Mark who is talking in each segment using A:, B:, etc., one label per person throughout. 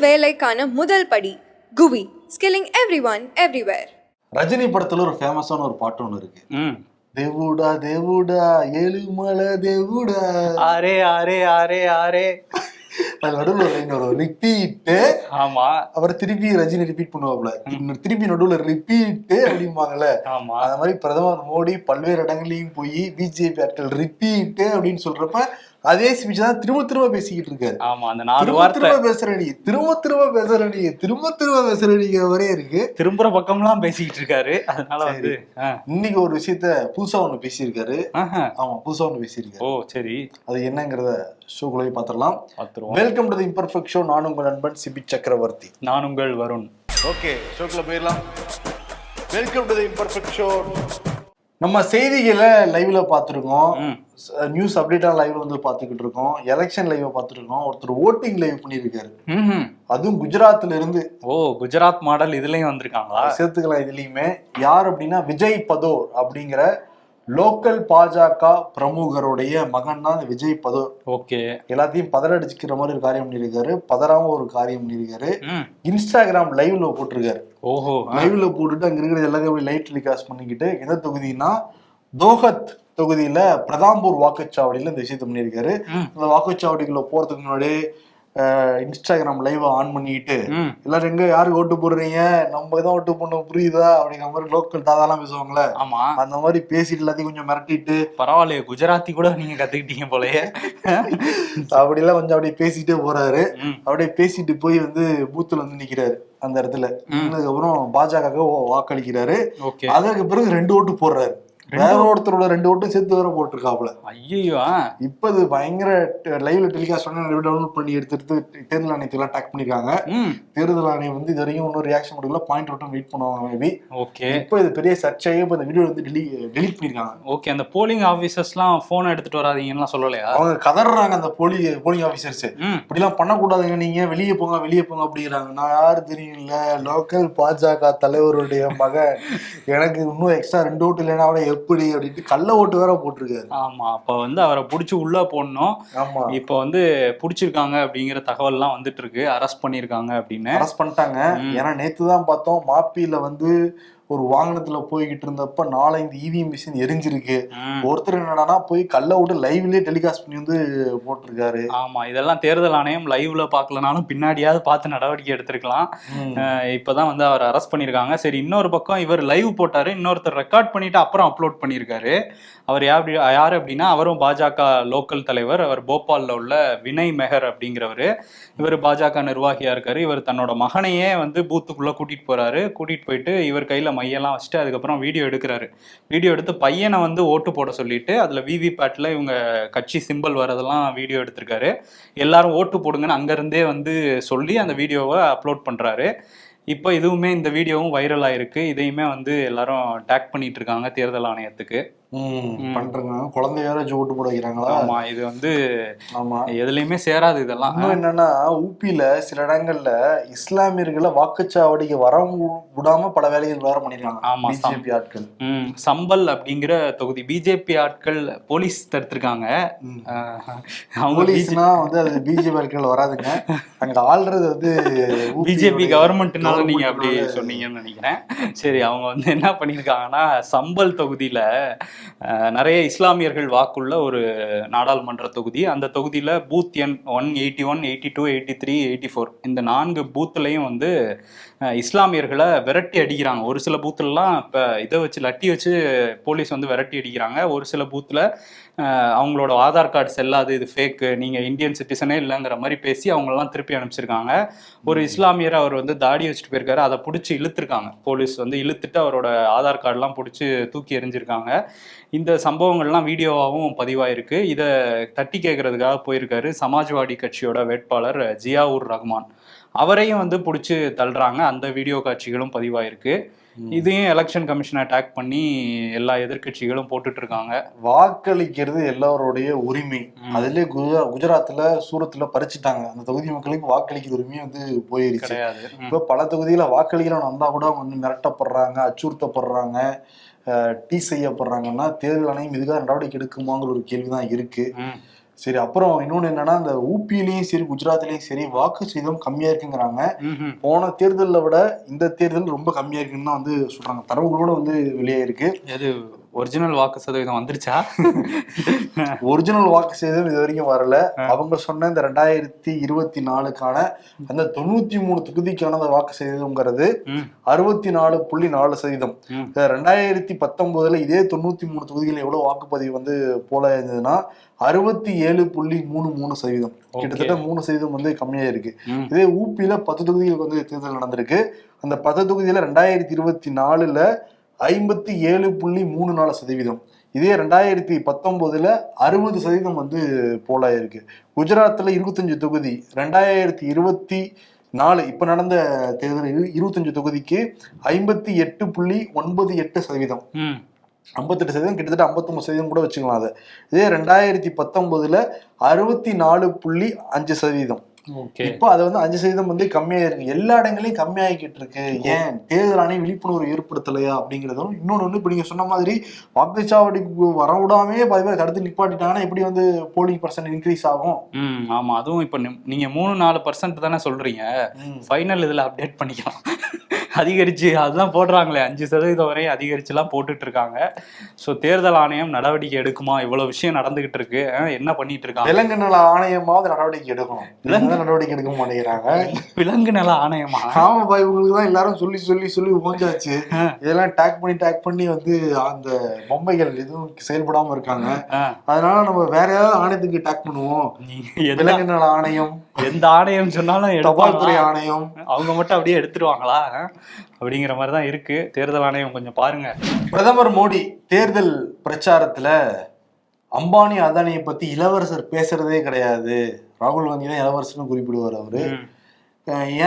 A: வேலைக்கான முதல் படி குவி skilling every one everywhere
B: Rajini படத்துல ஒரு ஃபேமஸான ஒரு பாட்டு ஒன்று இருக்கு.
C: ம்.
B: தேவுடா தேவுடா ஏழுமலை தேவுடா.
C: ஆரே ஆரே ஆரே ஆரே.
B: நடுவில் ரிப்பீட்டு.
C: ஆமா.
B: அப்புறம் திருப்பி ரஜினி ரிப்பீட் பண்ணுவாப்ல. இன்னும் திருப்பி நடுவில் ரிப்பீட்டு அப்படிம்பாங்கல்ல.
C: ஆமா.
B: அந்த மாதிரி பிரதமர் மோடி பல்வேறு இடங்களையும் போய் பிஜேபி ஆட்கள் ரிப்பீட்டு அப்படின்னு சொல்றப்ப அதே ஸ்பீச் தான் திரும்ப திரும்ப பேசிக்கிட்டு இருக்காரு.
C: ஆமா அந்த நாலு வார்த்தை.
B: திரும்ப பேசுற நீ திரும்ப திரும்ப பேசுற நீ திரும்ப திரும்ப பேசுற நீங்க வரையே இருக்கு.
C: திரும்புற பக்கம்லாம் பேசிக்கிட்டு இருக்காரு. அதனால வந்து
B: இன்னைக்கு ஒரு விஷயத்த புதுசா ஒண்ணு பேசியிருக்காரு. ஆமா புதுசா ஒண்ணு பேசியிருக்காரு.
C: ஓ சரி.
B: அது என்னங்கிறத ஷோக்குள்ளே பார்த்துடலாம். Welcome to the imperfect show நான் உங்கள் நண்பன் சிபி சக்கரவர்த்தி.
C: நான் உங்கள் வருண்.
B: ஓகே ஷோக்குள்ள போயிடலாம். Welcome to the imperfect show நம்ம செய்திகளை லைவ்ல பார்த்துருக்கோம். நியூஸ் அப்டேட்டாக லைவ்ல வந்து பார்த்துக்கிட்டு இருக்கோம் எலெக்ஷன் லைவ் பார்த்துருக்கோம். ஒருத்தர் ஓட்டிங் லைவ் பண்ணியிருக்காரு. அதுவும் குஜராத்ல இருந்து
C: ஓ குஜராத் மாடல் இதுலயும் வந்திருக்காங்களா?
B: சேர்த்துக்கலாம் இதுலயுமே யார் அப்படின்னா விஜய் பதோர் அப்படிங்கிற லோக்கல் பாஜக பிரமுகருடைய மகன் தான் விஜய் பதோர்
C: ஓகே.
B: எல்லாத்தையும் பதறடிச்சுக்கிற மாதிரி ஒரு காரியம் பண்ணியிருக்காரு. பதறாம ஒரு காரியம் பண்ணியிருக்காரு. இன்ஸ்டாகிராம் லைவ்ல போட்டிருக்காரு.
C: ஓஹோ.
B: லைவ்ல போட்டுட்டு அங்க இருக்கிறது எல்லாத்தையும் லைட் டெலிகாஸ்ட் பண்ணிக்கிட்டு எந்த தொகுதினா தோஹத் தொகுதியில பிரதாம்பூர் வாக்குச்சாவடியில இந்த விஷயத்த பண்ணியிருக்காரு. அந்த வாக்குச்சாவடிக்குள்ள போறதுக்கு முன்னாடி இன்ஸ்டாகிராம் லைவ் ஆன் பண்ணிக்கிட்டு
C: ம்.
B: எல்லாரும் எங்க யாருக்கு ஓட்டு போடுறீங்க? நம்ம தான் ஓட்டு பண்ணோம் புரியுதா? அப்படிங்கிற மாதிரி லோக்கல் தாதாலாம் பேசுவாங்கல்ல?
C: ஆமா.
B: அந்த மாதிரி பேசிட்டு எல்லாத்தையும் கொஞ்சம் மிரட்டிட்டு.
C: பரவாயில்லையே குஜராத்தி கூட நீங்க கத்துக்கிட்டீங்க போலயே.
B: அப்படிலாம் கொஞ்சம் அப்படியே பேசிட்டே போறாரு. அப்படியே பேசிட்டு போய் வந்து பூத்துல வந்து நிக்கிறாரு அந்த இடத்துல. நின்னதுக்கப்புறம் பாஜக வாக்களிக்கிறாரு. அதற்கு பிறகு ரெண்டு ஓட்டு போடுறாரு. வேற ஒருத்தரோட ரெண்டு ஓட்டும் சேர்த்து வேற போட்டிருக்காப்ல
C: ஐயோ
B: இப்ப இது பயங்கர லைவ்ல டெலிகாஸ்ட் பண்ணி டவுன்லோட் பண்ணி எடுத்து எடுத்து தேர்தல் ஆணையத்துலாம் டேக் பண்ணிருக்காங்க. தேர்தல் ஆணையம் வந்து இது வரைக்கும் இன்னும் ரியாக்ஷன் கொடுக்கல பாயிண்ட் அவுட்டும் வெயிட் பண்ணுவாங்க மேபி
C: ஓகே.
B: இப்போ இது பெரிய சர்ச்சையே இப்போ இந்த வீடியோ வந்து டெலி டெலிட் பண்ணிருக்காங்க.
C: ஓகே அந்த போலிங் ஆஃபீஸர்ஸ்லாம் போன் எடுத்துட்டு வராதீங்கன்னு சொல்லலையா?
B: அவங்க கதறாங்க அந்த போலி போலிங் ஆபீசர்ஸ்
C: ம்.
B: இப்படிலாம் பண்ணக்கூடாதுங்க நீங்க வெளியே போங்க வெளியே போங்க அப்படிங்கிறாங்க. நான் யாரு தெரியல லோக்கல் பாஜக தலைவருடைய மகன். எனக்கு இன்னும் எக்ஸ்ட்ரா ரெண்டு ஓட்டு இல்லைன்னா அவனை எப்படி அப்படின்ட்டு கள்ள ஓட்டு வேற போட்டிருக்காரு.
C: ஆமா அப்ப வந்து அவரை புடிச்சு உள்ள போடணும்.
B: ஆமா.
C: இப்போ வந்து புடிச்சிருக்காங்க அப்படிங்கிற தகவல்லாம் வந்துட்டு இருக்கு. அரெஸ்ட் பண்ணிருக்காங்க அப்படின்னு.
B: அரெஸ்ட் பண்ணிட்டாங்க. ஏன்னா நேத்து தான் பார்த்தோம் மாப்பியில வந்து ஒரு வாகனத்துல போய்கிட்டு இருந்தப்ப நாலஞ்சு இவிஎம் மிஷின் எரிஞ்சிருக்கு. ஒருத்தர் என்னடான்னா போய் கள்ள ஓட்டு லைவ்லயே டெலிகாஸ்ட் பண்ணி வந்து போட்டிருக்காரு.
C: ஆமா இதெல்லாம் தேர்தல் ஆணையம் லைவ்ல பார்க்கலனாலும் பின்னாடியாவது பார்த்து நடவடிக்கை எடுத்திருக்கலாம். இப்பதான் வந்து அவர் அரெஸ்ட் பண்ணிருக்காங்க. சரி இன்னொரு பக்கம் இவர் லைவ் போட்டாரு. இன்னொருத்தர் ரெக்கார்ட் பண்ணிட்டு அப்புறம் அப்லோட் பண்ணியிருக்காரு அவர் யார் யார் அப்படின்னா அவரும் பாஜக லோக்கல் தலைவர். அவர் போபாலில் உள்ள வினய் மெஹர் அப்படிங்கிறவர். இவர் பாஜக நிர்வாகியா இருக்காரு. இவர் தன்னோட மகனையே வந்து பூத்துக்குள்ளே கூட்டிகிட்டு போகிறாரு கூட்டிகிட்டு போயிட்டு இவர் கையில் மையெல்லாம் வச்சுட்டு அதுக்கப்புறம் வீடியோ எடுக்கிறாரு. வீடியோ எடுத்து பையனை வந்து ஓட்டு போட சொல்லிட்டு அதில் விவி இவங்க கட்சி சிம்பிள் வரதெல்லாம் வீடியோ எடுத்திருக்காரு. எல்லாரும் ஓட்டு போடுங்கன்னு அங்கேருந்தே வந்து சொல்லி அந்த வீடியோவை அப்லோட் பண்ணுறாரு இப்போ இதுவுமே இந்த வீடியோவும் வைரல் ஆயிருக்கு. இதையுமே வந்து எல்லாரும் டேக் பண்ணிட்டு இருக்காங்க தேர்தல் ஆணையத்துக்கு.
B: பண்றாங்க குழந்தை வேற ஓட்டு போட வைக்கிறாங்களா?
C: ஆமா இது வந்து
B: ஆமா.
C: எதுலயுமே சேராது இதெல்லாம்.
B: இன்னும் என்னன்னா ஊபியில சில இடங்கள்ல இஸ்லாமியர்களை வாக்குச்சாவடிக்கு வர விடாம பல வேலைகள் வேற பண்ணிருக்காங்க.
C: ஆமா,
B: பிஜேபி ஆட்கள்.
C: சம்பல் அப்படிங்கிற தொகுதி. பிஜேபி ஆட்கள் போலீஸ் தடுத்திருக்காங்க. அவங்க
B: போலீஸ்னா வந்து அது பிஜேபி ஆட்கள் வராதுங்க. அங்க ஆள்றது வந்து
C: பிஜேபி கவர்மெண்ட்னால நீங்க அப்படி சொன்னீங்கன்னு நினைக்கிறேன். சரி அவங்க வந்து என்ன பண்ணியிருக்காங்கன்னா சம்பல் தொகுதியில நிறைய இஸ்லாமியர்கள் வாக்குள்ள ஒரு நாடாளுமன்ற தொகுதி. அந்த தொகுதியில பூத் எண் one eighty one eighty two eighty three eighty four. இந்த நான்கு பூத்துலையும் வந்து இஸ்லாமியர்களை விரட்டி அடிக்கிறாங்க. ஒரு சில பூத்துலலாம் இப்போ இதை வச்சு லட்டி வச்சு போலீஸ் வந்து விரட்டி அடிக்கிறாங்க. ஒரு சில பூத்தில் அவங்களோட ஆதார் கார்டு செல்லாது இது ஃபேக்கு நீங்கள் இந்தியன் சிட்டிசனே இல்லைங்கிற மாதிரி பேசி அவங்களெல்லாம் திருப்பி அனுப்பிச்சிருக்காங்க. ஒரு இஸ்லாமியர் அவர் வந்து தாடி வச்சுட்டு போயிருக்காரு. அதை பிடிச்சி இழுத்துருக்காங்க. போலீஸ் வந்து இழுத்துட்டு அவரோட ஆதார் கார்டெலாம் பிடிச்சி தூக்கி எறிஞ்சிருக்காங்க. இந்த சம்பவங்கள்லாம் வீடியோவாகவும் பதிவாயிருக்கு. இதை தட்டி கேட்கறதுக்காக போயிருக்காரு சமாஜ்வாடி கட்சியோட வேட்பாளர் ஜியாவுர் ரஹ்மான். அவரையும் வந்து பிடிச்சி தள்ளுறாங்க. அந்த வீடியோ காட்சிகளும் பதிவாயிருக்கு. இதையும் எலெக்ஷன் கமிஷன் அட்டாக் பண்ணி எல்லா எதிர்க்கட்சிகளும் போட்டுட்டு இருக்காங்க
B: வாக்களிக்கிறது எல்லாருடைய உரிமை. அதுலயே குஜரா- குஜராத்ல சூரத்துல பறிச்சுட்டாங்க. அந்த தொகுதி மக்களுக்கு வாக்களிக்கிற உரிமை வந்து போயிருச்சு.
C: கிடையாது.
B: இப்ப பல தொகுதியில வாக்களிக்கிறவன் வந்தா கூட அவங்க வந்து மிரட்டப்படுறாங்க அச்சுறுத்தப்படுறாங்க டீ செய்யப்படுறாங்கன்னா தேர்தல் ஆணையம் இதுக்காக நடவடிக்கை எடுக்குமாங்கிற ஒரு கேள்விதான் இருக்கு.
C: ம்.
B: சரி அப்புறம் இன்னொன்னு என்னன்னா இந்த ஊபிலையும் சரி குஜராத்லயும் சரி வாக்கு சதவீதம் கம்மியா இருக்குங்கிறாங்க. போன தேர்தலை விட இந்த தேர்தல் ரொம்ப கம்மியா இருக்குன்னு தான் வந்து சொல்றாங்க. தரவுகளோட வந்து வெளியே இருக்கு.
C: ஒரிஜினல் வாக்கு சதவீதம் வந்துருச்சா?
B: ஒரிஜினல் வாக்கு சதவீதம் இது வரைக்கும் வரல. அவங்க சொன்ன இந்த ரெண்டாயிரத்தி இருபத்தி நாலுக்கான அந்த தொண்ணூத்தி மூணு தொகுதிக்கான அந்த வாக்கு சதவீதம்ங்கிறது அறுபத்தி நாலு புள்ளி நாலு சதவீதம். ரெண்டாயிரத்தி பத்தொன்பதுல இதே தொண்ணூத்தி மூணு தொகுதிகள் எவ்வளவு வாக்குப்பதிவு வந்து போல இருந்ததுன்னா அறுபத்தி ஏழு புள்ளி மூணு மூணு சதவீதம். கிட்டத்தட்ட மூணு சதவீதம் வந்து கம்மியா இருக்கு. இதே ஊபியில பத்து தொகுதிகளுக்கு வந்து தேர்தல் நடந்திருக்கு. அந்த பத்து தொகுதியில ரெண்டாயிரத்தி இருபத்தி நாலுல ஐம்பத்தி ஏழு புள்ளி மூணு நாலு சதவீதம். இதே ரெண்டாயிரத்தி பத்தொன்பதுல அறுபது சதவீதம் வந்து போல இருக்கு குஜராத்ல இருபத்தஞ்சு தொகுதி ரெண்டாயிரத்தி இருபத்தி நாலு இப்ப நடந்த தேர்தல் இரு- இருபத்தஞ்சு தொகுதிக்கு ஐம்பத்தி எட்டு புள்ளி ஒன்பது எட்டு சதவீதம். ஐம்பத்தெட்டு சதவீதம் கிட்டத்தட்ட ஐம்பத்தொம்பது சதவீதம் கூட வச்சுக்கலாம் அதை இதே ரெண்டாயிரத்தி பத்தொன்பதுல அறுபத்தி நாலு புள்ளி அஞ்சு சதவீதம். இப்போ அது வந்து அஞ்சு சதவீதம் வந்து கம்மியா இருக்கு. எல்லா இடங்களையும் கம்மியாகிக்கிட்டு இருக்கு. ஏன்? தேர்தல் ஆணையம் விழிப்புணர்வு ஏற்படுத்தலையா அப்படிங்கிறதும் இன்னொன்னு வந்து இப்ப நீங்க சொன்ன மாதிரி வாக்குச்சாவடிக்கு வர விடாமே பாதி பேர் தடுத்து நிப்பாட்டிட்டாங்கன்னா எப்படி வந்து போலிங் பர்சன்ட் இன்க்ரீஸ் ஆகும்?
C: ம் ஆமா. அதுவும் இப்போ நீ- நீங்க மூணு நாலு பர்சன்ட் தானே சொல்றீங்க. ஃபைனல் இதுல அப்டேட் பண்ணிக்கலாம். அதிகரிச்சு அதுதான் போடுறாங்களே அஞ்சு சதவீதம் வரை அதிகரிச்சுலாம் போட்டுட்டு இருக்காங்க ஸோ தேர்தல் ஆணையம் நடவடிக்கை எடுக்குமா? இவ்வளவு விஷயம் நடந்துகிட்டு இருக்கு என்ன பண்ணிட்டு இருக்காங்க
B: விலங்கு நல ஆணையமாவது நடவடிக்கை எடுக்கணும். விலங்கு நடவடிக்கை எடுக்க மாட்டேங்கிறாங்க.
C: விலங்கு நல ஆணையமா?
B: ஆமா பாய் உங்களுக்கு தான் எல்லாரும் சொல்லி சொல்லி சொல்லி ஓஞ்சாச்சு இதெல்லாம் டேக் பண்ணி டேக் பண்ணி வந்து அந்த பொம்மைகள் எதுவும் செயல்படாம இருக்காங்க. அதனால நம்ம வேற ஏதாவது ஆணையத்துக்கு டேக் பண்ணுவோம். விலங்கு நல ஆணையம்.
C: எந்த ஆணையம் சொன்னாலும்
B: தபால் துறை? ஆணையம்.
C: அவங்க மட்டும் அப்படியே எடுத்துருவாங்களா? அப்படிங்கிற மாதிரி தான் இருக்கு. தேர்தல் ஆணையம் கொஞ்சம் பாருங்க.
B: பிரதமர் மோடி தேர்தல் பிரச்சாரத்துல அம்பானி அதானியை பத்தி இளவரசர் பேசுறதே கிடையாது. ராகுல் காந்தி தான் இளவரசர்னு குறிப்பிடுவார் அவரு.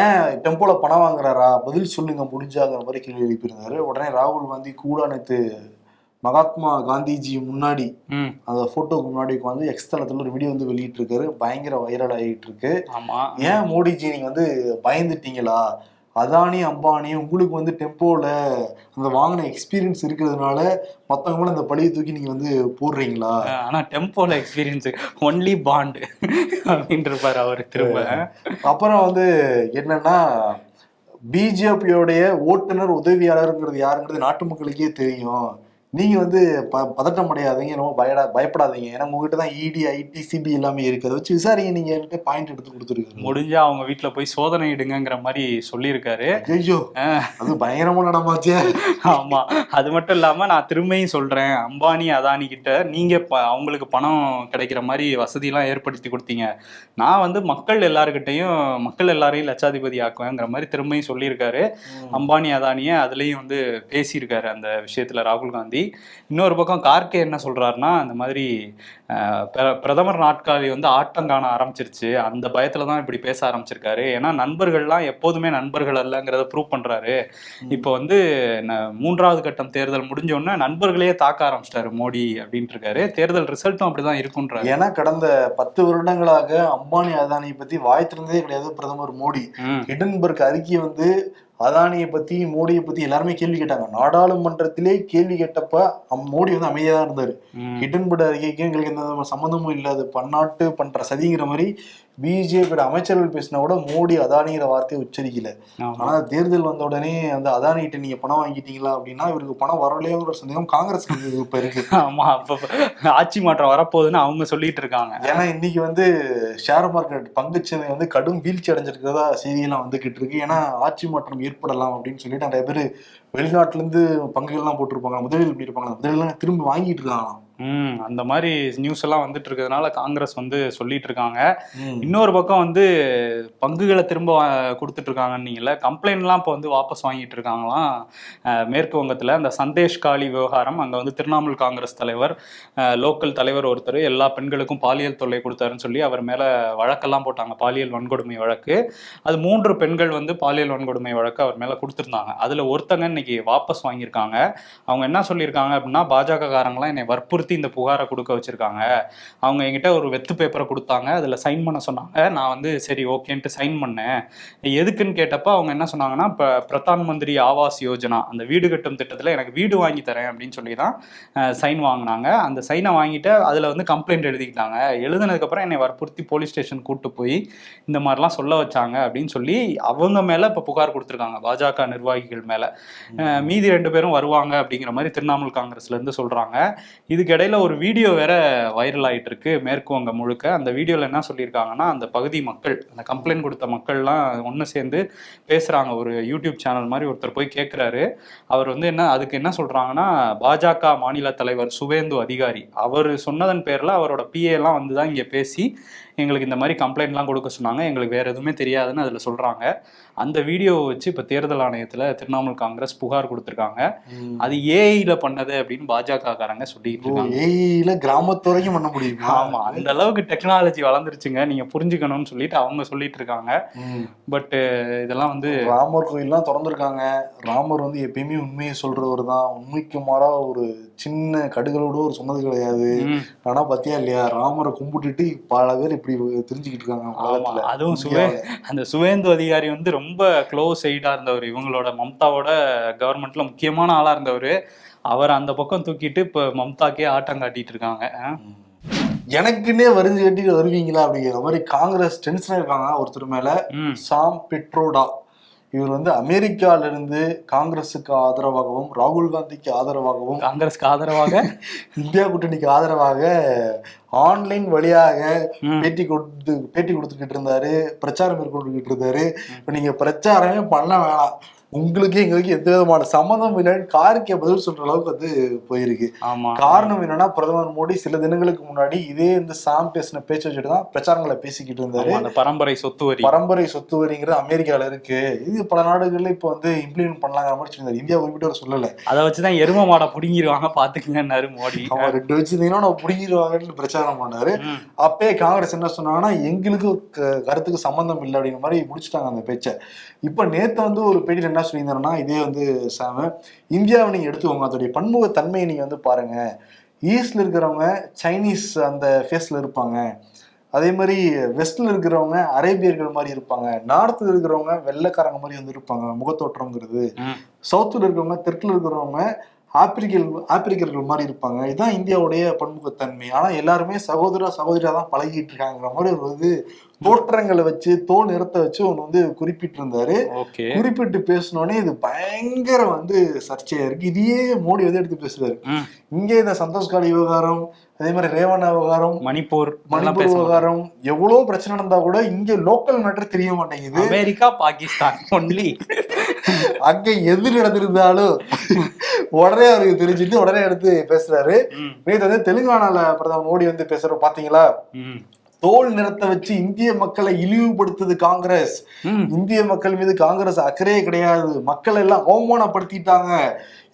B: ஏன் டெம்போல பணம் வாங்குறாரா? பதில் சொல்லுங்க முடிஞ்சாங்கிற மாதிரி கேள்வி எழுப்பியிருந்தாரு. உடனே ராகுல் காந்தி கூட நேத்து மகாத்மா காந்திஜி முன்னாடி அந்த போட்டோக்கு முன்னாடி உட்காந்து எக்ஸ் தளத்துல ஒரு வீடியோ வந்து வெளியிட்டு இருக்காரு பயங்கர வைரல் ஆகிட்டு இருக்கு
C: ஆமா.
B: ஏன் மோடிஜி நீங்க வந்து பயந்துட்டீங்களா? அதானி அம்பானி உங்களுக்கு வந்து டெம்போல அந்த வாங்கின எக்ஸ்பீரியன்ஸ் இருக்கிறதுனால மத்தவங்க மேல அந்த பழியை தூக்கி நீங்க வந்து போடுறீங்களா?
C: ஆனா டெம்போல எக்ஸ்பீரியன்ஸ் ஒன்லி பாண்ட் அப்படின்னு இருப்பாரு அவரு திரும்ப.
B: அப்புறம் வந்து என்னன்னா பிஜேபியோடைய ஓட்டுநர் உதவியாளருங்கிறது யாருங்கிறது நாட்டு மக்களுக்கே தெரியும். நீங்க வந்து ப பதட்டம் அடையாதீங்க ரொம்ப பயடா பயப்படாதீங்க. ஏன்னா உங்ககிட்ட தான் இடி ஐடி சிபி எல்லாமே இருக்கு அதை வச்சு விசாரிங்க. நீங்க என்கிட்ட பாயிண்ட் எடுத்து கொடுத்துருக்கீங்க.
C: முடிஞ்சா அவங்க வீட்டுல போய் சோதனை இடுங்கங்கிற மாதிரி சொல்லியிருக்காரு.
B: ஐயோ அது பயங்கரமா நடமாச்சே.
C: ஆமா. அது மட்டும் இல்லாம நான் திரும்பியும் சொல்றேன். அம்பானி அதானி கிட்ட நீங்க ப- அவங்களுக்கு பணம் கிடைக்கிற மாதிரி வசதி எல்லாம் ஏற்படுத்தி கொடுத்தீங்க. நான் வந்து மக்கள் எல்லாருக்கிட்டையும் மக்கள் எல்லாரையும் லட்சாதிபதி ஆக்குவேங்கிற மாதிரி திரும்பியும் சொல்லியிருக்காரு. அம்பானி அதானிய அதுலயும் வந்து பேசியிருக்காரு அந்த விஷயத்துல ராகுல் காந்தி. இன்னொரு பக்கம் கார்கே என்ன சொல்றாருன்னா இந்த மாதிரி பிரதமர் நாட்காலி வந்து ஆட்டம் காண ஆரம்பிச்சிருச்சு. அந்த பயத்துல தான் இப்படி பேச ஆரம்பிச்சிருக்காரு. ஏன்னா நண்பர்கள்லாம் எப்போதுமே நண்பர்கள் அல்லங்கிறத ப்ரூவ் பண்றாரு. இப்போ வந்து மூன்றாவது கட்டம் தேர்தல் முடிஞ்ச உடனே நண்பர்களையே தாக்க ஆரம்பிச்சிட்டாரு மோடி அப்படின்ட்டு இருக்காரு தேர்தல் ரிசல்ட்டும் அப்படிதான் இருக்குன்றாரு.
B: ஏன்னா கடந்த பத்து வருடங்களாக அம்பானி அதானியை பத்தி வாய் திறந்ததே கிடையாது பிரதமர் மோடி. ஹிடன்பர்க் அறிக்கை வந்து அதானியை பத்தி மோடியை பத்தி எல்லாருமே கேள்வி கேட்டாங்க நாடாளுமன்றத்திலே கேள்வி கேட்டப்ப அம் மோடி வந்து அமைதியா தான் இருந்தாரு
C: ம்.
B: ஹிடன்பர்க் அறிக்கைக்கு எங்களுக்கு எந்த சம்மந்தமும் இல்லாது பன்னாட்டு பண்ற சதிங்கிற மாதிரி பிஜேபியோட அமைச்சர்கள் பேசினா கூட மோடி அதானிங்கிற வார்த்தையை உச்சரிக்கல. ஆனா தேர்தல் வந்த உடனே அந்த அதானிகிட்ட நீங்க பணம் வாங்கிட்டீங்களா அப்படின்னா இவருக்கு பணம் ஒரு சந்தேகம் காங்கிரஸ் இப்ப இருக்கு.
C: ஆமா அப்ப ஆட்சி மாற்றம் வரப்போகுதுன்னு அவங்க சொல்லிட்டு இருக்காங்க.
B: ஏன்னா இன்னைக்கு வந்து ஷேர் மார்க்கெட் பங்குச்சந்தை வந்து கடும் வீழ்ச்சி அடைஞ்சிருக்கிறதா செய்தியெல்லாம் வந்துகிட்டு இருக்கு. ஏன்னா ஆட்சி மாற்றம் ஏற்படலாம் அப்படின்னு சொல்லிட்டு நிறைய பேர் வெளிநாட்டுல இருந்து பங்குகள்லாம் போட்டிருப்பாங்க. முதலீடு பண்ணியிருப்பாங்க. அந்த முதலீடுலாம் திரும்பி வாங்கிட்டு இருக்காங்க
C: ம் அந்த மாதிரி நியூஸ் எல்லாம் வந்துட்டு இருக்கிறதுனால காங்கிரஸ் வந்து சொல்லிட்டு இருக்காங்க இன்னொரு பக்கம் வந்து பங்குகளை திரும்ப கொடுத்துட்டு இருக்காங்கன்னீங்கல்ல கம்ப்ளைண்ட்லாம் இப்போ வந்து வாபஸ் வாங்கிட்டு இருக்காங்களாம் மேற்கு வங்கத்தில் அந்த சந்தேஷ் காளி விவகாரம் அங்கே வந்து திரிணாமுல் காங்கிரஸ் தலைவர் லோக்கல் தலைவர் ஒருத்தர் எல்லா பெண்களுக்கும் பாலியல் தொல்லை கொடுத்தாருன்னு சொல்லி அவர் மேலே வழக்கெல்லாம் போட்டாங்க பாலியல் வன்கொடுமை வழக்கு. அது மூன்று பெண்கள் வந்து பாலியல் வன்கொடுமை வழக்கு அவர் மேலே கொடுத்துருந்தாங்க. அதில் ஒருத்தங்க இன்னைக்கு வாபஸ் வாங்கியிருக்காங்க. அவங்க என்ன சொல்லியிருக்காங்க அப்படின்னா பாஜக காரங்களாம் என்னை வற்புறுத்தி வற்புறுத்தி இந்த புகாரை கொடுக்க வச்சிருக்காங்க. அவங்க என்கிட்ட ஒரு வெத்து பேப்பரை கொடுத்தாங்க. அதில் சைன் பண்ண சொன்னாங்க. நான் வந்து சரி ஓகேன்ட்டு சைன் பண்ணேன். எதுக்குன்னு கேட்டப்போ அவங்க என்ன சொன்னாங்கன்னா இப்போ பிரதான் மந்திரி ஆவாஸ் யோஜனா அந்த வீடு கட்டும் திட்டத்தில் எனக்கு வீடு வாங்கி தரேன் அப்படின்னு சொல்லி தான் சைன் வாங்கினாங்க. அந்த சைனை வாங்கிட்டு அதில் வந்து கம்ப்ளைண்ட் எழுதிக்கிட்டாங்க. எழுதுனதுக்கப்புறம் என்னை வற்புறுத்தி போலீஸ் ஸ்டேஷன் கூட்டு போய் இந்த மாதிரிலாம் சொல்ல வச்சாங்க அப்படின்னு சொல்லி அவங்க மேலே இப்போ புகார் கொடுத்துருக்காங்க. பாஜக நிர்வாகிகள் மேலே. மீதி ரெண்டு பேரும் வருவாங்க அப்படிங்கிற மாதிரி திரிணாமுல் காங்கிரஸ்லேருந்து சொல்கிறாங்க இதுக்கு இடையில ஒரு வீடியோ வேற வைரல் ஆயிட்டு இருக்கு மேற்கு வங்கம் முழுக்க. அந்த வீடியோவில் என்ன சொல்லியிருக்காங்கன்னா அந்த பகுதி மக்கள் அந்த கம்ப்ளைண்ட் கொடுத்த மக்கள்லாம் ஒன்று சேர்ந்து பேசுகிறாங்க ஒரு யூடியூப் சேனல் மாதிரி ஒருத்தர் போய் கேட்குறாரு அவர் வந்து என்ன அதுக்கு என்ன சொல்கிறாங்கன்னா பாஜக மாநில தலைவர் சுவேந்து அதிகாரி அவர் சொன்னதன் பேரில் அவரோட பிஏ எல்லாம் வந்து தான் இங்கே பேசி எங்களுக்கு இந்த மாதிரி கம்ப்ளைண்ட்லாம் கொடுக்க சொன்னாங்க. எங்களுக்கு வேற எதுவுமே தெரியாதுன்னு அதில் சொல்கிறாங்க அந்த வீடியோவை வச்சு இப்போ தேர்தல் ஆணையத்தில் திரிணாமுல் காங்கிரஸ் புகார் கொடுத்துருக்காங்க. அது ஏஐல பண்ணது அப்படின்னு பாஜக காரங்க சொல்லிட்டு இருக்காங்க.
B: ஏஐல கிராமத்து வரைக்கும் பண்ண முடியுமா?
C: ஆமா அந்த அளவுக்கு டெக்னாலஜி வளர்ந்துருச்சுங்க. நீங்க புரிஞ்சுக்கணும்னு சொல்லிட்டு அவங்க சொல்லிட்டு இருக்காங்க.
B: ம்.
C: பட் இதெல்லாம் வந்து
B: ராமர் கோயில்லாம் திறந்திருக்காங்க. ராமர் வந்து எப்பயுமே உண்மையை சொல்றவர் தான். உண்மைக்கு மாறா ஒரு சின்ன கடுகளோட ஒரு சொன்னது கிடையாது.
C: ம்,
B: ஆனா பாத்தியா இல்லையா? ராமரை கும்பிட்டுட்டு பல பேர் இப்படி தெரிஞ்சுக்கிட்டு இருக்காங்க.
C: அதுவும் சுவே. அந்த சுவேந்து அதிகாரி வந்து ரொம்ப க்ளோஸ் எய்டா இருந்தவர் இவங்களோட மம்தாவோட கவர்மெண்ட்ல முக்கியமான ஆளா இருந்தவர் அவர் அந்த பக்கம் தூக்கிட்டு இப்ப மம்தாக்கே ஆட்டம் காட்டிட்டு இருக்காங்க.
B: எனக்குன்னே வரிஞ்சு கட்டிட்டு வருவீங்களா அப்படிங்கிற மாதிரி காங்கிரஸ் டென்ஷனா இருக்காங்க ஒருத்தர் மேல சாம் பெட்ரோடா இவர் வந்து அமெரிக்கால இருந்து காங்கிரஸுக்கு ஆதரவாகவும் ராகுல் காந்திக்கு ஆதரவாகவும்
C: காங்கிரஸ்க்கு ஆதரவாக?
B: இந்தியா கூட்டணிக்கு ஆதரவாக ஆன்லைன் வழியாக. பேட்டி கொடுத்து பேட்டி கொடுத்துக்கிட்டு இருந்தாரு பிரச்சாரம் மேற்கொண்டுகிட்டு இருந்தாரு. இப்ப நீங்க பிரச்சாரமே பண்ண வேணாம். உங்களுக்கு எங்களுக்கு எந்த விதமான சம்மந்தம் இல்லைன்னு காருக்கே பதில் சொல்ற அளவுக்கு வந்து போயிருக்கு. காரணம் என்னன்னா பிரதமர் மோடி சில தினங்களுக்கு முன்னாடி இதே இந்த சாம் பேசின பேச்சை வச்சுட்டு தான் பிரச்சாரங்களை பேசிக்கிட்டு இருந்தாரு.
C: அந்த பரம்பரை சொத்து வரி.
B: பரம்பரை சொத்து வரிங்கிறது அமெரிக்கால இருக்கு. இது பல நாடுகள்ல இப்ப வந்து இம்ப்ளிமெண்ட் பண்ணலாங்கிற மாதிரி சொல்லியிருந்தாரு. இந்தியா குறிப்பிட்டு அவர் சொல்லல.
C: அதை வச்சுதான் எரும மாடை புடுங்கிடுவாங்க பாத்துக்கங்கன்னாரு மோடி.
B: அவன் ரெண்டு வச்சிருந்தீங்கன்னா நான் பிடிங்கிடுவாங்கன்னு பிரச்சாரம் பண்ணாரு. அப்பயே காங்கிரஸ் என்ன சொன்னாங்கன்னா எங்களுக்கு கருத்துக்கு சம்பந்தம் இல்லை அப்படிங்கிற மாதிரி முடிச்சுட்டாங்க அந்த பேச்சை. இப்ப நேத்து வந்து ஒரு பேட்டியில் என்ன சொல்லியிருந்தாருன்னா இதே வந்து சாம இந்தியாவை நீங்க எடுத்துக்கோங்க. அதோடைய பன்முக தன்மையை நீங்க வந்து பாருங்க. ஈஸ்ட்ல இருக்கிறவங்க சைனீஸ் அந்த ஃபேஸ்ல இருப்பாங்க. அதே மாதிரி வெஸ்ட்ல இருக்கிறவங்க அரேபியர்கள் மாதிரி இருப்பாங்க. நார்த்ல இருக்கிறவங்க வெள்ளைக்காரங்க மாதிரி வந்து இருப்பாங்க முகத்தோற்றம்ங்கிறது.
C: ம்.
B: சவுத்துல இருக்கிறவங்க தெற்குல இருக்கிறவங்க ஆப்பிரிக்கல் ஆப்பிரிக்கர்கள் மாதிரி இருப்பாங்க. இதுதான் இந்தியாவுடைய பன்முகத்தன்மை. ஆனா எல்லாருமே சகோதர சகோதரியா தான் பழகிட்டு இருக்காங்கிற மாதிரி ஒரு வந்து தோற்றங்களை வச்சு தோல் நிறத்தை வச்சு ஒன்று வந்து குறிப்பிட்டு இருந்தாரு குறிப்பிட்டு பேசினோடனே இது பயங்கர வந்து சர்ச்சையா இருக்கு. இதையே மோடி வந்து எடுத்து பேசுறாரு. இங்கே இந்த சந்தோஷ்காலி விவகாரம் அதே மாதிரி ரேவண்ணா விவகாரம்
C: மணிப்பூர்
B: மணிப்பூர். விவகாரம் எவ்வளவு பிரச்சனை நடந்தா கூட இங்க லோக்கல் மேட்டர் தெரிய மாட்டேங்குது.
C: அமெரிக்கா பாகிஸ்தான் ஒன்லி
B: அங்க எது நடந்திருந்தாலும் உடனே அவருக்கு தெரிஞ்சுட்டு உடனே எடுத்து பேசுறாரு. நேற்று வந்து தெலுங்கானால பிரதமர் மோடி வந்து பேசுற பாத்தீங்களா? தோல் நிறத்தை வச்சு இந்திய மக்களை இழிவுபடுத்துது காங்கிரஸ். இந்திய மக்கள் மீது காங்கிரஸ் அக்கறையே கிடையாது. மக்கள் எல்லாம் அவமானப்படுத்திட்டாங்க.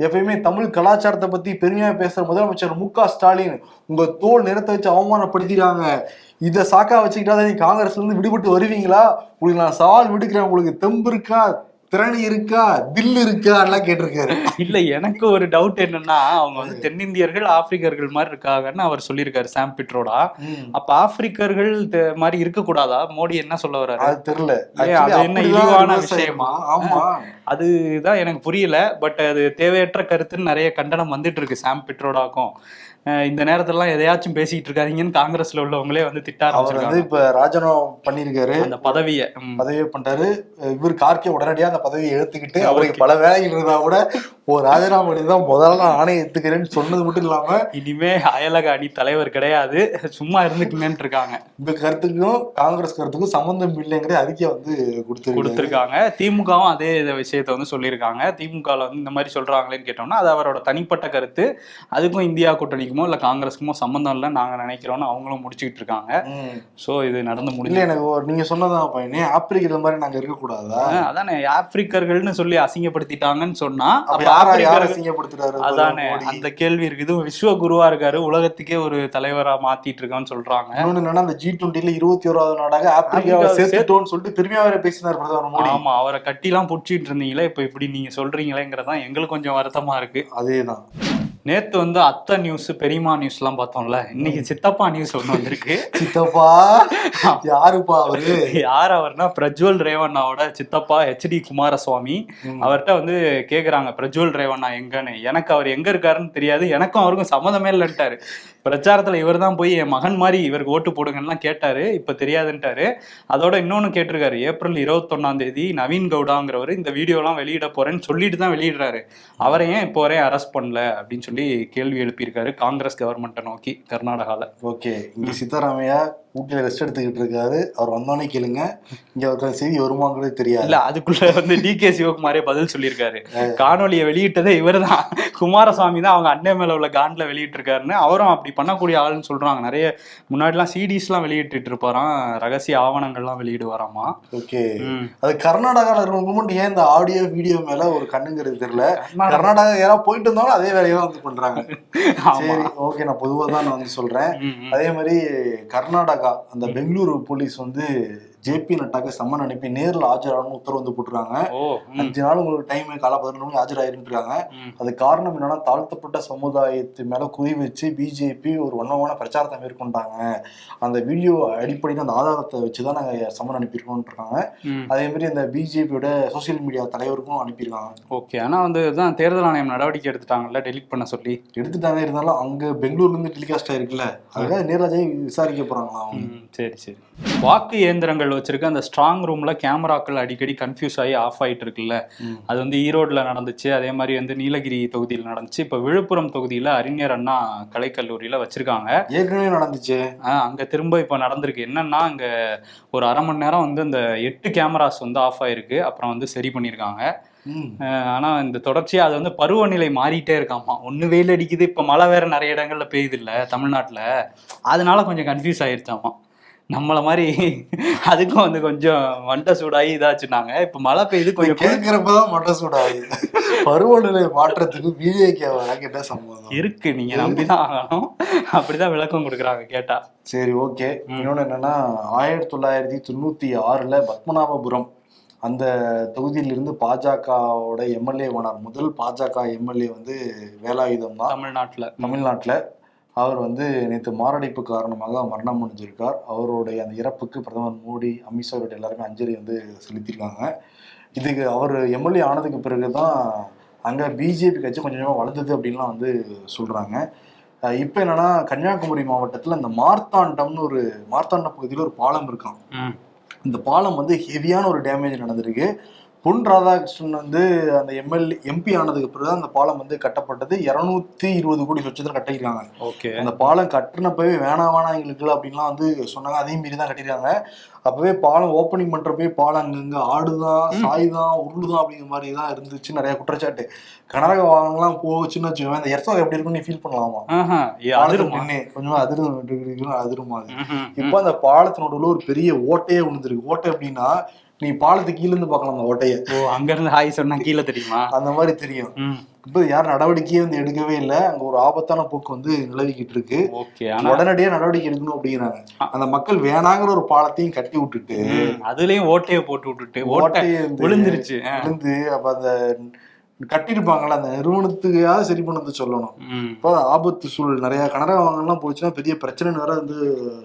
B: எப்பயுமே தமிழ் கலாச்சாரத்தை பத்தி பெருமையா பேசுற முதலமைச்சர் மு க ஸ்டாலின் உங்க தோல் நிறத்தை வச்சு அவமானப்படுத்திட்டாங்க. இத சாக்கா வச்சுக்கிட்டா நீ காங்கிரஸ்ல இருந்து விடுபட்டு வருவீங்களா? உங்களுக்கு நான் சவால் விடுக்கிறேன். உங்களுக்கு தெம்பு இருக்கா? திறன் இருக்கா தில் இருக்கா எல்லாம் கேட்டிருக்காரு.
C: இல்ல எனக்கு ஒரு டவுட் என்னன்னா அவங்க வந்து தென்னிந்தியர்கள் ஆப்பிரிக்கர்கள் மாதிரி இருக்காங்கன்னு அவர் சொல்லியிருக்காரு சாம் பிட்ரோடா. அப்ப ஆப்பிரிக்கர்கள் மாதிரி இருக்க கூடாதா மோடி என்ன சொல்ல வர்றாரு?
B: அது தெரியல.
C: என்ன இழிவான விஷயமா?
B: ஆமா.
C: அதுதான் எனக்கு புரியல பட் அது தேவையற்ற கருத்துன்னு நிறைய கண்டனம் வந்துட்டு இருக்கு சாம் பிட்ரோடாக்கும் இந்த நேரத்துலலாம் எதையாச்சும் பேசிட்டு இருக்காதீங்கன்னு காங்கிரஸ்ல உள்ளவங்களே வந்து திட்ட
B: அவர் வந்து இப்ப ராஜினாமா பண்ணிருக்காரு
C: அந்த பதவியை.
B: பதவியை பண்றாரு இவர் கார்கே உடனடியா அந்த பதவியை எடுத்துக்கிட்டு அவருக்கு. பல வேலைகள் இருந்தா கூட ஒரு ராஜினாமா பண்ணி தான் முதல்ல நான் ஆணையம் எடுத்துக்கிறேன்னு சொன்னது மட்டும் இல்லாம
C: இனிமே அயலக அணி தலைவர் கிடையாது. சும்மா இருந்துக்குங்கன்னு இருக்காங்க.
B: இந்த கருத்துக்கும் காங்கிரஸ் கருத்துக்கும் சம்பந்தம் இல்லைங்கிற அறிக்கை வந்து கொடுத்துருக்கு
C: கொடுத்துருக்காங்க. திமுகவும் அதே விஷயத்த வந்து சொல்லியிருக்காங்க. திமுகல வந்து இந்த மாதிரி சொல்றாங்களேன்னு கேட்டோம்னா அது அவரோட தனிப்பட்ட கருத்து. அதுக்கும் இந்தியா கூட்டணிக்குமோ இல்ல காங்கிரஸுக்குமோ சம்பந்தம் இல்லை நாங்க நினைக்கிறோம்னு அவங்களும் முடிச்சுக்கிட்டு இருக்காங்க. சோ இது நடந்து முடியல
B: எனக்கு நீங்க சொன்னதான் பையனே ஆப்பிரிக்கிற மாதிரி நாங்க இருக்க கூடாதா
C: அதானே ஆப்பிரிக்கர்கள்னு சொல்லி அசிங்கப்படுத்திட்டாங்கன்னு சொன்னா
B: அப்ப யாரா அசிங்கப்படுத்துறாரு?
C: அதானே? அந்த கேள்வி இருக்குது. விஸ்வ குருவா இருக்காரு உலகத்துக்கே ஒரு தலைவரா மாத்திட்டு இருக்கான்னு சொல்றாங்க.
B: என்னன்னா அந்த ஜி டுவெண்ட்டில இருபத்தி ஓராவது நாடாக ஆப்பிரிக்காவை சேர்த்துட்டோம்னு சொல்லிட்டு பெருமையா வேற பேசினார் பிரதமர் மோடி.
C: ஆமா அவரை கட்டிலாம் புடிச்சிட்டு இருந்தீங்களே இப்ப இப்படி நீங்க சொல்றீங்களேங்கிறதான் எங்களுக்கு கொஞ்சம் வருத்தமா இருக்கு.
B: அதேதான்.
C: நேத்து வந்து அத்தை நியூஸ் பெரியமா நியூஸ் எல்லாம் பார்த்தோம்ல. இன்னைக்கு சித்தப்பா நியூஸ் ஒண்ணு வந்திருக்கு.
B: சித்தப்பா? யாருப்பா அவரு?
C: யார் அவர்னா பிரஜ்வல் ரேவண்ணாவோட சித்தப்பா ஹெச்டி குமாரசுவாமி. அவர்கிட்ட வந்து கேக்குறாங்க பிரஜ்வல் ரேவண்ணா எங்கன்னு? எனக்கு அவர் எங்க இருக்காருன்னு தெரியாது. எனக்கும் அவருக்கும் சம்மந்தமே இல்லைன்ட்டாரு. பிரச்சாரத்துல இவர் தான் போய் என் மகன் மாதிரி இவருக்கு ஓட்டு போடுங்கலாம் கேட்டாரு. இப்ப தெரியாதுன்ட்டாரு. அதோட இன்னொன்னு கேட்டிருக்காரு. ஏப்ரல் இருபத்தொன்னாம் தேதி நவீன் கவுடாங்கிறவர் இந்த வீடியோலாம் வெளியிட போறேன்னு சொல்லிட்டு தான் வெளியிடுறாரு. அவரை ஏன் இப்போ வரையும் அரெஸ்ட் பண்ணல அப்படின்னு சொல்லி கேள்வி எழுப்பியிருக்காரு காங்கிரஸ் கவர்மெண்ட்டை நோக்கி கர்நாடகாவில்
B: ஓகே. இங்க சித்தராமையா ஊட்டியில ரெஸ்ட் எடுத்துக்கிட்டு இருக்காரு. அவர் வந்தோடனே கேளுங்க. இங்க அவருக்கு செய்தி வருமாங்கிறது தெரியாது.
C: இல்ல அதுக்குள்ள வந்து டி கே சிவகுமாரே பதில் சொல்லியிருக்காரு. காணொலியை வெளியிட்டதே இவர்தான். குமாரசாமி தான் அவங்க அண்ணன் மேல உள்ள காண்ட்ல வெளியிட்டு இருக்காருன்னு அவரும் அப்படி பண்ணக்கூடிய ஆளுன்னு சொல்றாங்க. நிறைய முன்னாடிலாம் சிடிஸ் எல்லாம் வெளியிட்டு இருப்பாராம். ரகசிய ஆவணங்கள்லாம் வெளியிடுவாராமா.
B: ஓகே. அது கர்நாடகால இருக்கவங்க ஏன் இந்த ஆடியோ வீடியோ மேல ஒரு கண்ணுங்கிறது தெரியல?
C: கர்நாடகா-
B: யாராவது போயிட்டு இருந்தாலும் அதே வேலையை தான் வந்து பண்றாங்க. சரி ஓகே நான் பொதுவா தான் நான் வந்து சொல்றேன். அதே மாதிரி கர்நாடகா அந்த பெங்களூரு போலீஸ் வந்து ஜேபி நட்டாக்கு சம்மன் அனுப்பி நேர்ல ஆஜராகணும்னு உத்தரவு வந்து போட்டுருக்காங்க. அஞ்சு நாள் உங்களுக்கு டைம் காலை பதினொன்று மணி ஆஜராயிருக்காங்க. அது காரணம் என்னன்னா தாழ்த்தப்பட்ட சமுதாயத்து மேல குறி வச்சு பிஜேபி ஒரு வண்ணமான பிரச்சாரத்தை மேற்கொண்டாங்க. அந்த வீடியோ அடிப்படையில் அந்த ஆதாரத்தை வச்சுதான் நாங்க சம்மன் அனுப்பியிருக்கோம்னு இருக்காங்க. அதே மாதிரி அந்த பிஜேபியோட சோசியல் மீடியா தலைவருக்கும் அனுப்பியிருக்காங்க.
C: ஓகே ஆனா வந்து தான் தேர்தல் ஆணையம் நடவடிக்கை எடுத்துட்டாங்கல்ல டெலீட் பண்ண சொல்லி?
B: எடுத்துட்டாங்க. இருந்தாலும் அங்க பெங்களூர்ல இருந்து டெலிகாஸ்ட் ஆயிருக்குல்ல அதுக்காக நேர்ல ஜெய் விசாரிக்க போறாங்களா அவங்க
C: சரி சரி. வாக்கு இயந்திரங்கள் வச்சிருக்க அந்த ஸ்ட்ராங் ரூம்ல கேமராக்கள் அடிக்கடி கன்ஃபியூஸ் ஆகி ஆஃப் ஆயிட்டு இருக்குல்ல. அது வந்து ஈரோட்ல நடந்துச்சு. அதே மாதிரி வந்து நீலகிரி தொகுதியில் நடந்துச்சு. இப்ப விழுப்புரம் தொகுதியில அறிஞர் அண்ணா கலைக்கல்லூரியில வச்சிருக்காங்க.
B: ஏற்கனவே நடந்துச்சு.
C: அங்க திரும்ப இப்ப நடந்திருக்கு. என்னன்னா அங்க ஒரு அரை மணி நேரம் வந்து அந்த எட்டு கேமராஸ் வந்து ஆஃப் ஆயிருக்கு. அப்புறம் வந்து சரி பண்ணியிருக்காங்க. ஆனா இந்த தொடர்ச்சியா அது வந்து பருவநிலை மாறிட்டே இருக்காமா? ஒண்ணு வெயில் அடிக்குது. இப்ப மழை வேற நிறைய இடங்கள்ல பெய்யுது இல்ல தமிழ்நாட்டுல. அதனால கொஞ்சம் கன்ஃபியூஸ் ஆயிருச்சாமா? நம்மள மாதிரி அதுக்கும் வந்து கொஞ்சம் மண்டை சூடாகி இதாச்சுனாங்க. இப்ப மழை பெய்யுது கொஞ்சம்
B: கேட்கிறப்பதான் மட்டை சூடாகுது பருவநிலை மாற்றத்துக்கு பிஜேகே என்ன சம்பந்தம்
C: இருக்கு நீங்க நம்பிதான் ஆகணும். அப்படிதான் விளக்கம் கொடுக்குறாங்க கேட்டா.
B: சரி ஓகே. இன்னொன்னு என்னன்னா ஆயிரத்தி தொள்ளாயிரத்தி தொண்ணூத்தி ஆறுல பத்மநாபபுரம் அந்த தொகுதியிலிருந்து பாஜகவோட எம்எல்ஏ ஆனார் முதல் பாஜக எம்எல்ஏ வந்து வேலாயுதம் தான்
C: தமிழ்நாட்டுல
B: தமிழ்நாட்டுல. அவர் வந்து நேற்று மாரடைப்பு காரணமாக மரணம் அடைஞ்சிருக்கார். அவருடைய அந்த இறப்புக்கு பிரதமர் மோடி அமித்ஷா உள்ளிட்ட எல்லாருமே அஞ்சலி வந்து செலுத்தியிருக்காங்க. இதுக்கு அவர் எம்எல்ஏ ஆனதுக்கு பிறகு தான் அங்கே பிஜேபி கட்சி கொஞ்சம் கொஞ்சமாக வளர்ந்தது அப்படின்லாம் வந்து சொல்கிறாங்க இப்போ என்னன்னா கன்னியாகுமரி மாவட்டத்தில் இந்த மார்த்தாண்டம்னு ஒரு மார்த்தாண்டம் பகுதியில் ஒரு பாலம் இருக்கான். இந்த பாலம் வந்து ஹெவியான ஒரு டேமேஜ் நடந்திருக்கு. பொன் ராதாகிருஷ்ணன் வந்து அந்த எம்எல்ஏ எம்பி ஆனதுக்கு பிறகு அந்த பாலம் வந்து கட்டப்பட்டது. இரநூத்தி இருபது கோடி சொச்சத்தில் கட்டியிருக்காங்க.
C: ஓகே.
B: அந்த பாலம் கட்டினப்பவே வேணாம் வேணாம் எங்களுக்கு அப்படின்லாம் வந்து சொன்னாங்க. அதே மீறி தான் கட்டிருக்காங்க அப்பவே பாலம் ஓப்பனிங் பண்றப்பவே பாலம் அங்கங்க ஆடுதான் சாய்தான் உருளுதான் அப்படிங்கிற மாதிரி தான் இருந்துச்சு. நிறைய குற்றச்சாட்டு. கனரக வாகனம்லாம் போச்சுன்னு வச்சுக்கோங்க இந்த எர்சம் எப்படி இருக்குன்னு நீ ஃபீல் பண்ணலாமா? கொஞ்சமா அதிரும் அதிருமா. இப்போ அந்த பாலத்தினோட ஒரு பெரிய ஓட்டையே விழுந்திருக்கு ஓட்டை அப்படின்னா நீ பாலத்துக்கு கீழ இருந்து பார்க்கலாம் ஓட்டையை.
C: ஓ அங்க இருந்து ஹாய் சொன்னா கீழே தெரியுமா?
B: அந்த மாதிரி தெரியும். இப்போ யாரும் நடவடிக்கையே வந்து எடுக்கவே இல்லை. அங்க ஒரு ஆபத்தான போக்கு வந்து நிலவிக்கிட்டு இருக்கு.
C: ஓகே
B: உடனடியா நடவடிக்கை எடுக்கணும் அப்படிங்கிறாங்க. அந்த மக்கள் வேணாங்கிற ஒரு பாலத்தையும் கட்டி விட்டுட்டு
C: அதுலயும் ஓட்டையை போட்டு விட்டுட்டு ஓட்டை
B: ஓட்டையை
C: விழுந்துருச்சு.
B: விழுந்து அப்ப அந்த கட்டியிருப்பாங்கல்ல அந்த நிறுவனத்துக்காவது சரி பண்ணது சொல்லணும். இப்போ ஆபத்து சூழல் நிறைய கனரக வாங்கலாம் போச்சுன்னா பெரிய பிரச்சனை வேற வந்து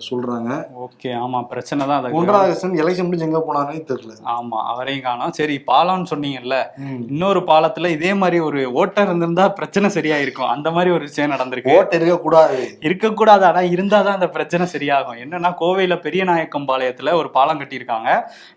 B: சொல்றாங்க.
C: ஓகே ஆமா பிரச்சனை தான்
B: ஒன்றாவது எலெக்ஷன் முடிஞ்சு எங்க போனானே தெரியல.
C: ஆமா அவரையும் காணோம். சரி பாலம்னு சொன்னீங்கல்ல. இன்னொரு பாலத்துல இதே மாதிரி ஒரு ஓட்டை இருந்திருந்தா பிரச்சனை சரியா இருக்கும் அந்த மாதிரி ஒரு விஷயம் நடந்திருக்கு.
B: ஓட்டை இருக்க கூடாது
C: இருக்கக்கூடாது ஆனா இருந்தாதான் அந்த பிரச்சனை சரியாகும். என்னன்னா கோவையில பெரிய நாயக்கம் பாளையத்துல ஒரு பாலம் கட்டியிருக்காங்க.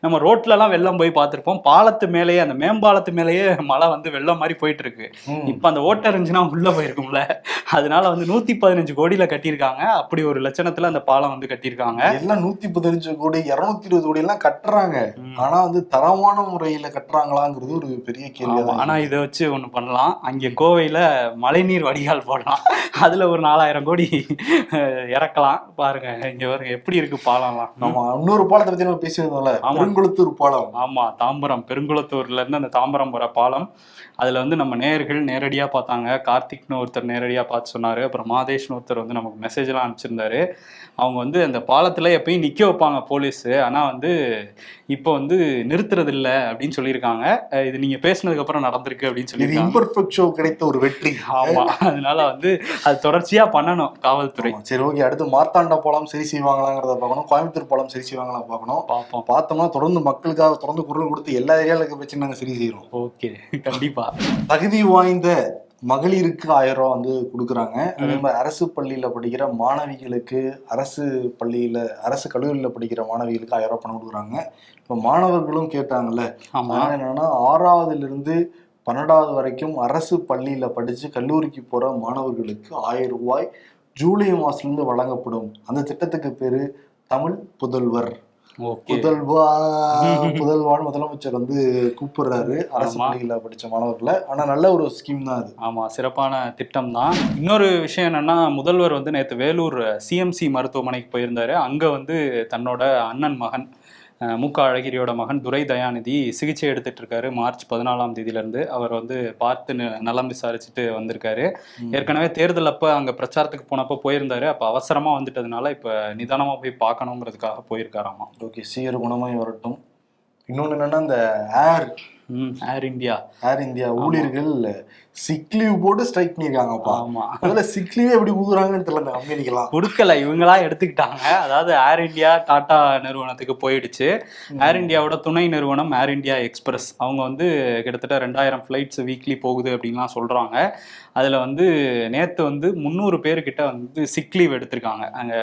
C: நம்ம ரோட்ல எல்லாம் வெள்ளம் போய் பார்த்திருப்போம். பாலத்து மேலேயே அந்த மேம்பாலத்து மேலேயே மழை வந்து வெள்ளம் மாதிரி போயிட்டு இருக்கு. இப்ப அந்த ஓட்டை இருந்துச்சுன்னா உள்ள போயிருக்கும்ல. அதனால வந்து நூத்தி பதினஞ்சு கோடியில கட்டியிருக்காங்க. அப்படி ஒரு லட்சணத்துல அந்த பாலம் வந்து கட்டியிருக்காங்க.
B: எல்லாம் நூத்தி பதினஞ்சு கோடி இருநூத்தி இருபது கோடி எல்லாம் கட்டுறாங்க. ஆனா வந்து தரமான முறையில கட்டுறாங்களாங்கிறது ஒரு பெரிய கேள்வி
C: ஆனா இதை வச்சு ஒண்ணு பண்ணலாம். அங்க கோவையில மழைநீர் வடிகால் போடலாம். அதுல ஒரு நாலாயிரம் கோடி இறக்கலாம். பாருங்க இங்க பாருங்க எப்படி இருக்கு பாலம்லாம்.
B: ஆமா. இன்னொரு பாலத்தை பத்தி நம்ம பேசியிருந்தோம்ல. பெருங்குளத்தூர் பாலம்.
C: ஆமா. தாம்பரம். பெருங்குளத்தூர்ல இருந்து அந்த தாம்பரம் போற பாலம். அதில் வந்து நம்ம நேயர்கள் நேரடியாக பார்த்தாங்க. கார்த்திக்னு ஒருத்தர் நேரடியாக பார்த்து சொன்னார். அப்புறம் மாதேஷ்னு ஒருத்தர் வந்து நமக்கு மெசேஜ்லாம் அனுப்பிச்சிருந்தாரு. அவங்க வந்து அந்த பாலத்தில் எப்பயும் நிற்க வைப்பாங்க போலீஸு ஆனால் வந்து இப்போ வந்து நிறுத்துறது இல்லை அப்படின்னு சொல்லியிருக்காங்க. இது நீங்கள் பேசுனதுக்கப்புறம் நடந்திருக்கு அப்படின்னு சொல்லியிருக்காங்க.
B: இம்பர்ஃபெக்ட் ஷோ கிடைத்த ஒரு வெற்றி.
C: ஆமா. அதனால வந்து அது தொடர்ச்சியா பண்ணணும் காவல்துறை.
B: சரி ஓகே அடுத்து மார்த்தாண்ட போலாம் சரி செய்வாங்களாங்கிறத பார்க்கணும். கோயம்புத்தூர் போலாம் சரி செய்வாங்களா பார்க்கணும்.
C: பார்ப்போம்.
B: பார்த்தோம்னா தொடர்ந்து மக்களுக்காக தொடர்ந்து குரல் கொடுத்து எல்லா ஏரியாவில் இருக்க பிரச்சனை நாங்கள் சரி செய்யறோம்
C: ஓகே. கண்டிப்பா.
B: தகுதி வாய்ந்த மகளிருக்கு ஆயிரம் ரூபா வந்து கொடுக்குறாங்க. அதே மாதிரி அரசு பள்ளியில படிக்கிற மாணவிகளுக்கு அரசு பள்ளியில அரசு கல்லூரியில படிக்கிற மாணவிகளுக்கு ஆயிரம் ரூபாய் பணம் கொடுக்குறாங்க. இப்போ மாணவர்களும் கேட்டாங்கல்ல என்னன்னா ஆறாவதுல இருந்து பன்னெண்டாவது வரைக்கும் அரசு பள்ளியில படிச்சு கல்லூரிக்கு போற மாணவர்களுக்கு ஆயிரம் ரூபாய் ஜூலை மாசத்துல இருந்து வழங்கப்படும். அந்த திட்டத்துக்கு பேரு தமிழ் புதல்வர். புதல்வா புதல்வான்னு முதலமைச்சர் வந்து கூப்பிடுறாரு. அரசு. பள்ளியில படிச்ச மாணவர்களை. ஆனா நல்ல ஒரு ஸ்கீம் தான் அது.
C: ஆமா சிறப்பான திட்டம் தான் இன்னொரு விஷயம் என்னன்னா முதல்வர் வந்து நேற்று வேலூர் சிஎம்சி மருத்துவமனைக்கு போயிருந்தாரு. அங்க வந்து தன்னோட அண்ணன் மகன் அஹ், மு க அழகிரியோட மகன் துரை தயாநிதி சிகிச்சை எடுத்துட்டு இருக்காரு மார்ச் பதினாலாம் தேதியில இருந்து அவர் வந்து பார்த்து நலம் விசாரிச்சுட்டு வந்திருக்காரு. ஏற்கனவே தேர்தல் அப்ப அங்க பிரச்சாரத்துக்கு போனப்ப போயிருந்தாரு. அப்ப அவசரமா வந்துட்டதுனால இப்ப நிதானமா போய் பார்க்கணுங்கிறதுக்காக போயிருக்காராமா.
B: ஓகே சீர் குணமாய் வரட்டும். இன்னொன்னு என்னன்னா இந்த air
C: air India
B: air India ஊழியர்கள் சிக் லீவ் போட்டு ஸ்ட்ரைக் பண்ணிருக்காங்கப்பா.
C: ஆமா.
B: முதல்ல சிக் லீவே எப்படி ஊதுறாங்கன்னு தெரியல இந்த கம்பெனிக்கெல்லாம்
C: கொடுக்கல இவங்களா எடுத்துக்கிட்டாங்க. அதாவது ஏர் இந்தியா டாடா நிறுவனத்துக்கு போயிடுச்சு. ஏர் இந்தியாவோட துணை நிறுவனம் ஏர் இந்தியா எக்ஸ்பிரஸ் அவங்க வந்து கிட்டத்தட்ட ரெண்டாயிரம் ஃப்ளைட்ஸ் வீக்லி போகுது அப்படின்லாம் சொல்றாங்க. அதுல வந்து நேத்து வந்து முந்நூறு பேர்கிட்ட வந்து சிக் லீவ் எடுத்திருக்காங்க. அங்க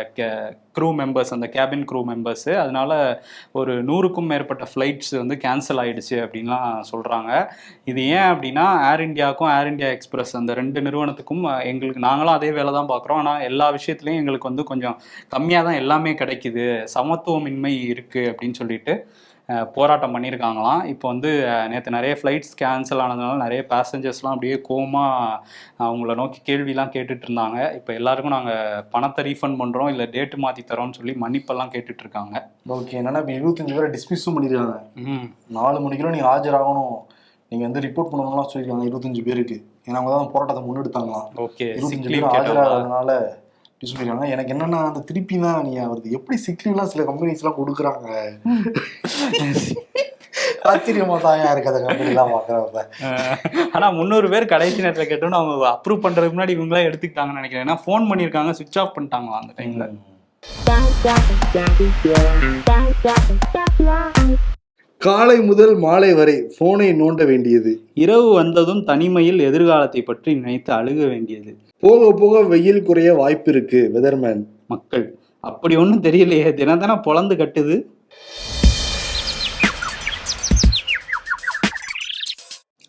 C: க்ரூ மெம்பர்ஸ் அந்த கேபின் க்ரூ மெம்பர்ஸ் அதனால ஒரு நூறுக்கும் மேற்பட்ட ஃப்ளைட்ஸ் வந்து கேன்சல் ஆயிடுச்சு அப்படின்லாம் சொல்றாங்க. இது ஏன் அப்படின்னா ஏர் இந்தியாவுக்கும் ஏர் இந்தியா எக்ஸ்பிரஸ் அந்த ரெண்டு நிறுவனத்துக்கும் எங்களுக்கு நாங்களும் அதே வேலை தான் பார்க்குறோம். ஆனால் எல்லா விஷயத்துலையும் எங்களுக்கு வந்து கொஞ்சம் கம்மியாக தான் எல்லாமே கிடைக்குது. சமத்துவமின்மை இருக்குது அப்படின்னு சொல்லிட்டு போராட்டம் பண்ணியிருக்காங்களாம். இப்போ வந்து நேற்று நிறைய ஃப்ளைட்ஸ் கேன்சல் ஆனதுனால நிறைய பேசஞ்சர்ஸ்லாம் அப்படியே கோமா அவங்கள நோக்கி கேள்விலாம் கேட்டுட்டு இருந்தாங்க. இப்போ எல்லாருக்கும் நாங்கள் பணத்தை ரீஃபண்ட் பண்ணுறோம் இல்லை டேட்டு மாற்றி தரோம்னு சொல்லி மன்னிப்பெல்லாம் கேட்டுட்டு இருக்காங்க.
B: ஓகே என்னன்னா இப்போ இருபத்தஞ்சு பேரை டிஸ்மிஸும் பண்ணிருக்காங்க.
C: ம்.
B: நாலு மணிக்கெல்லாம் நீங்க ஆஜராகணும். நீங்க வந்து ரிப்போர்ட் பண்ணணும்லாம் சொல்லியிருக்காங்க இருபத்தஞ்சு பேருக்கு. ஏன்னா அவங்க தான் போராட்டத்தை முன்னெடுத்தாங்களாம்.
C: ஓகே
B: இருபத்தஞ்சு பேர் ஆஜராகிறதுனால டிஸ் பண்ணிருக்காங்க எனக்கு என்னன்னா அந்த திருப்பி தான் நீ வருது எப்படி சிக் லீவ்லாம் சில கம்பெனிஸ் எல்லாம் கொடுக்குறாங்க? ஆச்சரியமா தாயா இருக்கு அந்த கம்பெனி எல்லாம் பாக்குறப்ப
C: ஆனா முந்நூறு பேர் கடைசி நேரத்துல கேட்டோன்னு அவங்க அப்ரூவ் பண்றதுக்கு முன்னாடி இவங்களா எடுத்துக்கிட்டாங்கன்னு நினைக்கிறேன். ஏன்னா ஃபோன் பண்ணியிருக்காங்க சுவிச் ஆஃப் பண்ணிட்டாங்களா அந்த டைம்ல
B: காலை முதல் மாலை வரை போனை நோண்ட வேண்டியது.
C: இரவு வந்ததும் தனிமையில் எதிர்காலத்தை பற்றி நினைத்து அழுக வேண்டியது.
B: போக போக வெயில் குறைய வாய்ப்பு இருக்கு வெதர்மேன்
C: மக்கள் அப்படி ஒன்றும் தெரியலையே தினம் தினம் பொழந்து கட்டுது.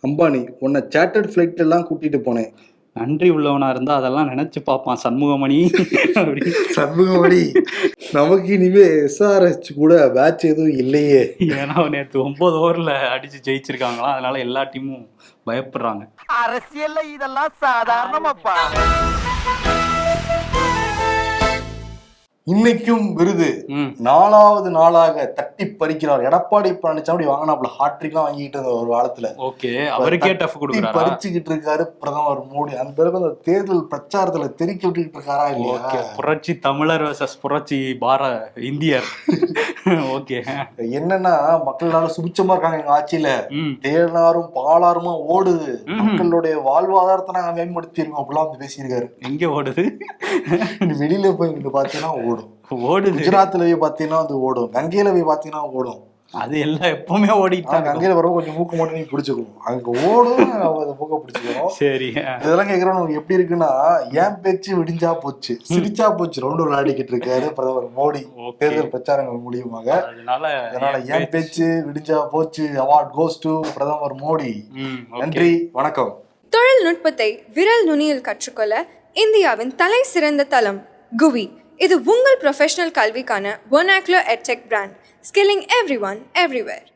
B: அம்பானி உன்னை சேட்டர்ட் ஃபிளைட் எல்லாம் கூட்டிட்டு போனேன்.
C: நன்றி உள்ளவனா இருந்தா அதெல்லாம் நினைச்சு பார்ப்பான் சண்முகமணி. அப்படி
B: சண்முகமணி நமக்கு இனிமே எஸ்ஆர்எஸ் கூட பேட்ச் எதுவும் இல்லையே.
C: ஏன்னா நேற்று ஒன்பது ஓவர்ல அடிச்சு ஜெயிச்சிருக்காங்களாம். அதனால எல்லா டீமும் பயப்படுறாங்க.
D: அரசியல்ல இதெல்லாம் சாதாரணமாப்பா.
B: இன்னைக்கும் விருது. நாலாவது நாளாக தட்டி பறிக்கிறார். எடப்பாடி பழனிசாமி வாங்கினாப்ல ஹாட்ரிக்லாம் வாங்கிட்டு இருந்த ஒரு காலத்துல.
C: ஓகே. அவருக்கே டஃப் கொடுக்குறாரா?
B: பறிச்சுக்கிட்டு இருக்காரு பிரதமர் மோடி. அந்த அளவுக்கு அந்த தேர்தல் பிரச்சாரத்துல தெறிக்க விட்டுக்கிட்டு இருக்காரா இல்லையா?
C: புரட்சி தமிழர் புரட்சி பார இந்தியர். ஓகே.
B: என்னன்னா மக்கள் எல்லாரும் சுபிச்சமா இருக்காங்க எங்க ஆட்சியில. தேனாரும் பாலாருமா ஓடுது. மக்களுடைய வாழ்வாதாரத்தை நாங்க மேம்படுத்தி இருக்கோம் அப்படிலாம் வந்து பேசியிருக்காரு.
C: எங்க ஓடுது?
B: வெளியில போய் பாத்தீங்கன்னா ஓடும்.
C: ஓடுது.
B: குஜராத்ல போய் பாத்தீங்கன்னா வந்து ஓடும். கங்கையில போய் பாத்தீங்கன்னா ஓடும்.
C: அது எல்லாம் எப்பவுமே ஓடிட்டு
B: ஆனா
C: தான் இருக்கும்.
B: கங்கையில வரவும் கொஞ்சம் மூக்கு மட்டும் நீ பிடிச்சுக்கணும் அங்க ஓடும் அந்த மூக்க பிடிச்சுக்கணும்
C: சரி
B: இதெல்லாம் உனக்கு எப்படி இருக்குன்னா ஏன் பேச்சு விடிஞ்சா போச்சு. சிரிச்சா போச்சு. ரவுண்டு விளையாடிக்கிட்டு இருக்காரு பிரதமர் மோடி. தேர்தல் பிரச்சாரங்கள் மூலியமாக
C: அதனால
B: அதனால ஏன் பேச்சு விடிஞ்சா போச்சு. அவார்ட் கோஸ் டு பிரதமர் மோடி. நன்றி வணக்கம்.
A: தொழில்நுட்பத்தை விரல் நுனியில் கற்றுக்கொள்ள இந்தியாவின் தலை சிறந்த தளம் குவி. இது உங்கள் ப்ரொஃபஷனல் கல்விக்கான ஒனாக்லோ எட்செக் brand skilling every one everywhere